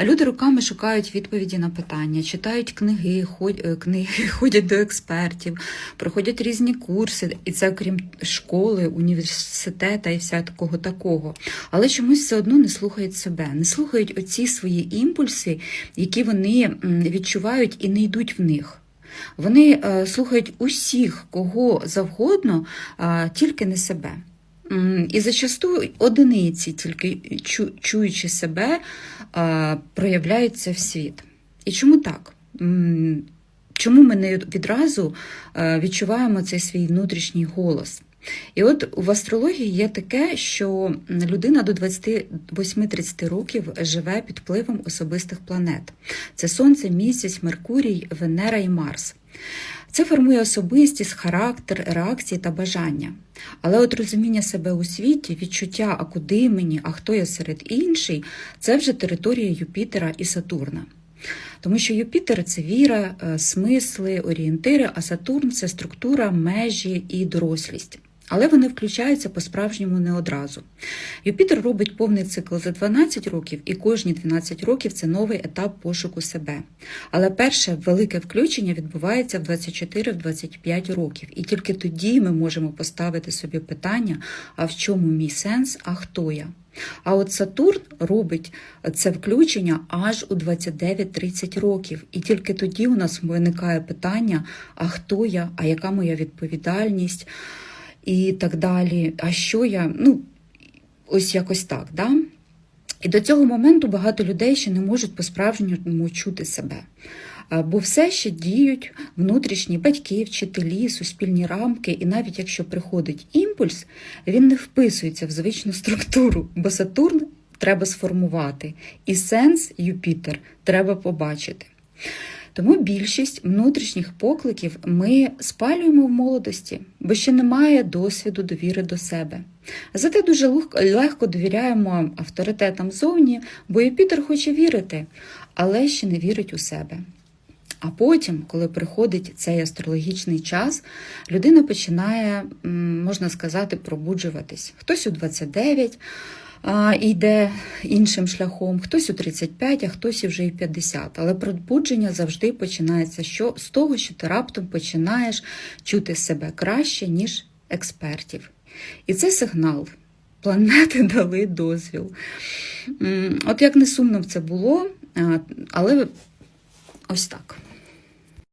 А люди руками шукають відповіді на питання, читають книги, ход- е, книги, ходять до експертів, проходять різні курси, і це окрім школи, університету і всякого такого. Але чомусь все одно не слухають себе, не слухають оці свої імпульси, які вони відчувають і не йдуть в них. Вони е, слухають усіх, кого завгодно, тільки не себе. І зачасту одиниці, тільки чу- чуючи себе, проявляються в світ. І чому так? Чому ми не відразу відчуваємо цей свій внутрішній голос? І от в астрології є таке, що людина до 28-30 років живе під впливом особистих планет. Це Сонце, місяць, Меркурій, Венера і Марс. Це формує особистість, характер, реакції та бажання. Але от розуміння себе у світі, відчуття, а куди мені, а хто я серед інших, це вже територія Юпітера і Сатурна. Тому що Юпітер це віра, е, смисли, орієнтири, а Сатурн це структура, межі і дорослість. Але вони включаються по-справжньому не одразу. Юпітер робить повний цикл за 12 років, і кожні 12 років це новий етап пошуку себе. Але перше велике включення відбувається в 24-25 років, і тільки тоді ми можемо поставити собі питання: а в чому мій сенс, а хто я? А от Сатурн робить це включення аж у 29-30 років. І тільки тоді у нас виникає питання: а хто я, а яка моя відповідальність і так далі. А що я? Ну, ось якось так. Да? І до цього моменту багато людей ще не можуть по-справжньому чути себе. Бо все ще діють внутрішні батьки, вчителі, суспільні рамки, і навіть якщо приходить імпульс, він не вписується в звичну структуру, бо Сатурн треба сформувати, і сенс Юпітер треба побачити. Тому більшість внутрішніх покликів ми спалюємо в молодості, бо ще немає досвіду довіри до себе. Зате дуже легко довіряємо авторитетам зовні, бо Юпітер хоче вірити, але ще не вірить у себе. А потім, коли приходить цей астрологічний час, людина починає, можна сказати, пробуджуватись. Хтось у 29 а, і йде іншим шляхом, хтось у 35, а хтось і вже і 50. Але пробудження завжди починається що, з того, що ти раптом починаєш чути себе краще, ніж експертів. І це сигнал. Планети дали дозвіл. От як не сумно б це було, але ось так.